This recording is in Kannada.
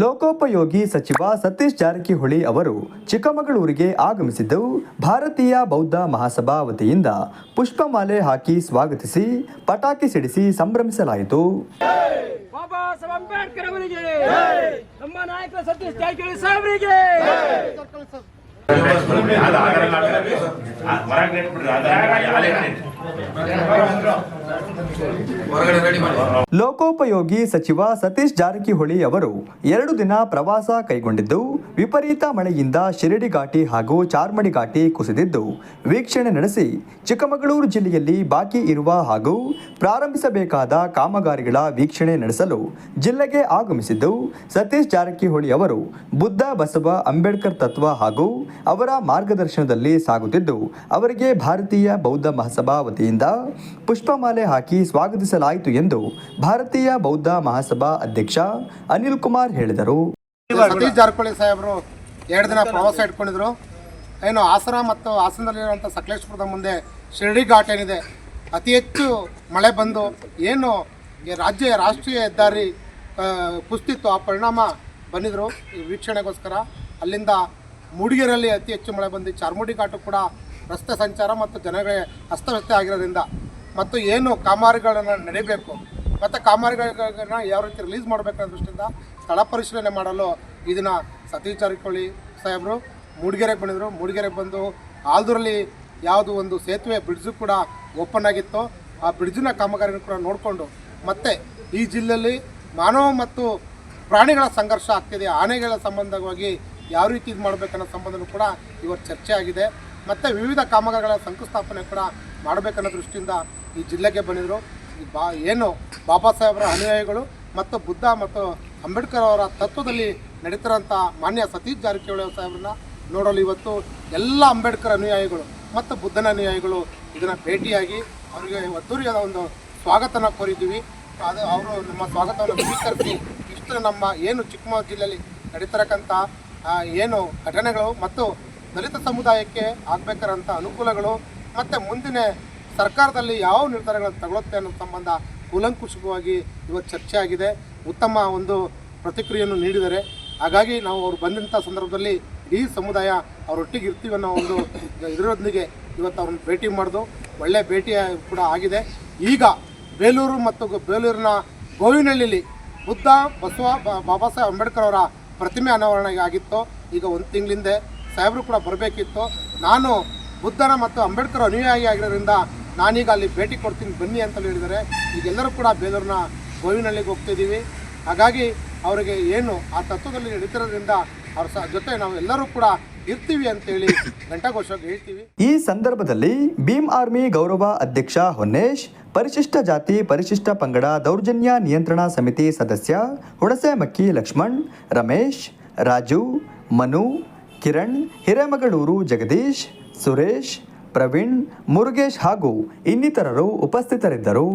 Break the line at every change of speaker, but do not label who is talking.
ಲೋಕೋಪಯೋಗಿ ಸಚಿವ ಸತೀಶ್ ಜಾರಕಿಹೊಳಿ ಅವರು ಚಿಕ್ಕಮಗಳೂರಿಗೆ ಆಗಮಿಸಿದ್ದು ಭಾರತೀಯ ಬೌದ್ಧ ಮಹಾಸಭಾ ವತಿಯಿಂದ ಪುಷ್ಪಮಾಲೆ ಹಾಕಿ ಸ್ವಾಗತಿಸಿ ಪಟಾಕಿ ಸಿಡಿಸಿ ಸಂಭ್ರಮಿಸಲಾಯಿತು.
ಬಾಬಾ ಸಾಹೇಬ್ ಅಂಬೇಡ್ಕರ್ ಅವರಿಗೆ ನಮ್ಮ ನಾಯಕ ಸತೀಶ್ ಜಾರಕಿಹೊಳಿ ಸಾಹೇಬರಿಗೆ.
ಲೋಕೋಪಯೋಗಿ ಸಚಿವ ಸತೀಶ್ ಜಾರಕಿಹೊಳಿ ಅವರು ಎರಡು ದಿನ ಪ್ರವಾಸ ಕೈಗೊಂಡಿದ್ದು, ವಿಪರೀತ ಮಳೆಯಿಂದ ಶಿರಡಿ ಘಾಟಿ ಹಾಗೂ ಚಾರ್ಮಡಿ ಘಾಟಿ ಕುಸಿದಿದ್ದು, ವೀಕ್ಷಣೆ ನಡೆಸಿ ಚಿಕ್ಕಮಗಳೂರು ಜಿಲ್ಲೆಯಲ್ಲಿ ಬಾಕಿ ಇರುವ ಹಾಗೂ ಪ್ರಾರಂಭಿಸಬೇಕಾದ ಕಾಮಗಾರಿಗಳ ವೀಕ್ಷಣೆ ನಡೆಸಲು ಜಿಲ್ಲೆಗೆ ಆಗಮಿಸಿದ್ದು, ಸತೀಶ್ ಜಾರಕಿಹೊಳಿ ಅವರು ಬುದ್ಧ ಬಸವ ಅಂಬೇಡ್ಕರ್ ತತ್ವ ಹಾಗೂ ಅವರ ಮಾರ್ಗದರ್ಶನದಲ್ಲಿ ಸಾಗುತ್ತಿದ್ದು ಅವರಿಗೆ ಭಾರತೀಯ ಬೌದ್ಧ ಮಹಾಸಭಾ ವತಿಯಿಂದ ಪುಷ್ಪಮಾಲೆ ಹಾಕಿ ಸ್ವಾಗತಿಸಲಾಯಿತು ಎಂದು ಭಾರತೀಯ ಬೌದ್ಧ ಮಹಾಸಭಾ ಅಧ್ಯಕ್ಷ ಅನಿಲ್ ಕುಮಾರ್ ಹೇಳಿದರು.
ಜಾರಕಿಹೊಳಿ ಸಾಹೇಬರು ಎರಡು ದಿನ ಪ್ರವಾಸ ಇಟ್ಕೊಂಡಿದ್ರು. ಏನು ಹಾಸನ ಮತ್ತು ಹಾಸನದಲ್ಲಿರುವಂಥ ಸಕಲೇಶ್ಪುರದ ಮುಂದೆ ಶಿರಡಿ ಘಾಟ್ ಏನಿದೆ, ಅತಿ ಹೆಚ್ಚು ಮಳೆ ಬಂದು ಏನು ರಾಜ್ಯ ರಾಷ್ಟ್ರೀಯ ಹೆದ್ದಾರಿ ಕುಸ್ತಿತ್ತು ಆ ಪರಿಣಾಮ ಬಂದಿದ್ದರು ಈ ವೀಕ್ಷಣೆಗೋಸ್ಕರ ಅಲ್ಲಿಂದ ಮೂಡಿಗೆರೆಯಲ್ಲಿ ಅತಿ ಹೆಚ್ಚು ಮಳೆ ಬಂದು ಚಾರ್ಮುಡಿ ಘಾಟು ಕೂಡ ರಸ್ತೆ ಸಂಚಾರ ಮತ್ತು ಜನಗಳಿಗೆ ಅಸ್ತವ್ಯಸ್ತ ಆಗಿರೋದ್ರಿಂದ ಮತ್ತು ಏನು ಕಾಮಗಾರಿಗಳನ್ನು ನಡೀಬೇಕು, ಮತ್ತು ಕಾಮಗಾರಿಗಳನ್ನು ಯಾವ ರೀತಿ ರಿಲೀಸ್ ಮಾಡಬೇಕನ್ನೋ ದೃಷ್ಟಿಯಿಂದ ಸ್ಥಳ ಪರಿಶೀಲನೆ ಮಾಡಲು ಇದನ್ನು ಸತೀಶ್ ಜಾರಕಿಹೊಳಿ ಸಾಹೇಬರು ಮೂಡಿಗೆರೆಗೆ ಬಂದಿದ್ದರು ಮೂಡಿಗೆರೆಗೆ ಬಂದು ಆಲ್ದೂರಲ್ಲಿ ಯಾವುದು ಒಂದು ಸೇತುವೆ ಬ್ರಿಡ್ಜು ಕೂಡ ಓಪನ್ ಆಗಿತ್ತು. ಆ ಬ್ರಿಡ್ಜಿನ ಕಾಮಗಾರಿನ ಕೂಡ ನೋಡಿಕೊಂಡು ಮತ್ತು ಈ ಜಿಲ್ಲೆಯಲ್ಲಿ ಮಾನವ ಮತ್ತು ಪ್ರಾಣಿಗಳ ಸಂಘರ್ಷ ಆಗ್ತಿದೆ. ಆನೆಗಳ ಸಂಬಂಧವಾಗಿ ಯಾವ ರೀತಿ ಇದು ಮಾಡಬೇಕನ್ನೋ ಸಂಬಂಧನೂ ಕೂಡ ಇವತ್ತು ಚರ್ಚೆ ಆಗಿದೆ. ಮತ್ತು ವಿವಿಧ ಕಾಮಗಾರಿಗಳ ಶಂಕುಸ್ಥಾಪನೆ ಕೂಡ ಮಾಡಬೇಕನ್ನೋ ದೃಷ್ಟಿಯಿಂದ ಈ ಜಿಲ್ಲೆಗೆ ಬಂದಿದ್ದರು ಬಾ, ಏನು ಬಾಬಾ ಸಾಹೇಬರ ಅನುಯಾಯಿಗಳು ಮತ್ತು ಬುದ್ಧ ಮತ್ತು ಅಂಬೇಡ್ಕರ್ ಅವರ ತತ್ವದಲ್ಲಿ ನಡೀತಿರೋಂಥ ಮಾನ್ಯ ಸತೀಶ್ ಜಾರಕಿಹೊಳಿ ಸಾಹೇಬ್ರನ್ನ ನೋಡಲು ಇವತ್ತು ಎಲ್ಲ ಅಂಬೇಡ್ಕರ್ ಅನುಯಾಯಿಗಳು ಮತ್ತು ಬುದ್ಧನ ಅನುಯಾಯಿಗಳು ಇದನ್ನು ಭೇಟಿಯಾಗಿ ಅವರಿಗೆ ಅದ್ದೂರಿಯಾದ ಒಂದು ಸ್ವಾಗತನ ಕೋರಿದ್ದೀವಿ. ಅದು ಅವರು ನಮ್ಮ ಸ್ವಾಗತವನ್ನು ಸ್ವೀಕರಿಸಿ ಇಷ್ಟು ನಮ್ಮ ಏನು ಚಿಕ್ಕಮಗಳೂರು ಜಿಲ್ಲೆಯಲ್ಲಿ ನಡೀತಿರಕ್ಕಂಥ ಏನು ಘಟನೆಗಳು ಮತ್ತು ದಲಿತ ಸಮುದಾಯಕ್ಕೆ ಆಗಬೇಕಾದಂಥ ಅನುಕೂಲಗಳು ಮತ್ತು ಮುಂದಿನ ಸರ್ಕಾರದಲ್ಲಿ ಯಾವ ನಿರ್ಧಾರಗಳನ್ನು ತಗೊಳುತ್ತೆ ಅನ್ನೋ ಸಂಬಂಧ ಕೂಲಂಕುಷವಾಗಿ ಇವತ್ತು ಚರ್ಚೆ ಆಗಿದೆ. ಉತ್ತಮ ಒಂದು ಪ್ರತಿಕ್ರಿಯೆಯನ್ನು ನೀಡಿದರೆ, ಹಾಗಾಗಿ ನಾವು ಅವರು ಬಂದಂಥ ಸಂದರ್ಭದಲ್ಲಿ ಇಡೀ ಸಮುದಾಯ ಅವರೊಟ್ಟಿಗೆ ಇರ್ತೀವಿ ಅನ್ನೋ ಒಂದು ಇದರೊಂದಿಗೆ ಇವತ್ತು ಅವ್ರನ್ನ ಭೇಟಿ ಮಾಡಿದು ಒಳ್ಳೆ ಭೇಟಿ ಕೂಡ ಆಗಿದೆ. ಈಗ ಬೇಲೂರು ಮತ್ತು ಬೇಲೂರಿನ ಗೋವಿನಹಳ್ಳಿಲಿ ಬುದ್ಧ ಬಸವ ಬಾಬಾ ಸಾಹೇಬ್ ಅಂಬೇಡ್ಕರ್ ಅವರ ಪ್ರತಿಮೆ ಅನಾವರಣ ಆಗಿತ್ತು ಈಗ ಒಂದು ತಿಂಗಳಿಂದ ಸಾಹೇಬರು ಕೂಡ ಬರಬೇಕಿತ್ತು. ನಾನು ಬುದ್ಧನ ಮತ್ತು ಅಂಬೇಡ್ಕರ್ ಅನುಯಾಯಿ ಆಗಿರೋದ್ರಿಂದ ನಾನೀಗ ಅಲ್ಲಿ ಭೇಟಿ ಕೊಡ್ತೀನಿ, ಬನ್ನಿ ಅಂತ ಹೇಳಿದರೆ ಈಗೆಲ್ಲರೂ ಕೂಡ ಬೇಲೂರಿನ ಗೋವಿನಹಳ್ಳಿಗೆ ಹೋಗ್ತಿದ್ದೀವಿ ಹಾಗಾಗಿ ಅವರಿಗೆ ಏನು ಆ ತತ್ವದಲ್ಲಿ ನಡೀತಿರೋದ್ರಿಂದ ಅವ್ರ ಜೊತೆ ನಾವು ಎಲ್ಲರೂ ಕೂಡ ಇರ್ತೀವಿ ಅಂತೇಳಿ ಘಂಟಾಘೋಷವಾಗಿ ಹೇಳ್ತೀವಿ.
ಈ ಸಂದರ್ಭದಲ್ಲಿ ಭೀಮ್ ಆರ್ಮಿ ಗೌರವ ಅಧ್ಯಕ್ಷ ಹೊನ್ನೇಶ್, ಪರಿಶಿಷ್ಟ ಜಾತಿ, ಪರಿಶಿಷ್ಟ ಪಂಗಡ ದೌರ್ಜನ್ಯ ನಿಯಂತ್ರಣ ಸಮಿತಿ ಸದಸ್ಯ ಹುಣಸೆಮಕ್ಕಿ ಲಕ್ಷ್ಮಣ್, ರಮೇಶ್, ರಾಜು, ಮನು ಕಿರಣ್ ಹಿರೇಮಗಳೂರು ಜಗದೀಶ್ ಸುರೇಶ್ ಪ್ರವೀಣ್ ಮುರುಗೇಶ್ ಹಾಗೂ ಇನ್ನಿತರರು ಉಪಸ್ಥಿತರಿದ್ದರು.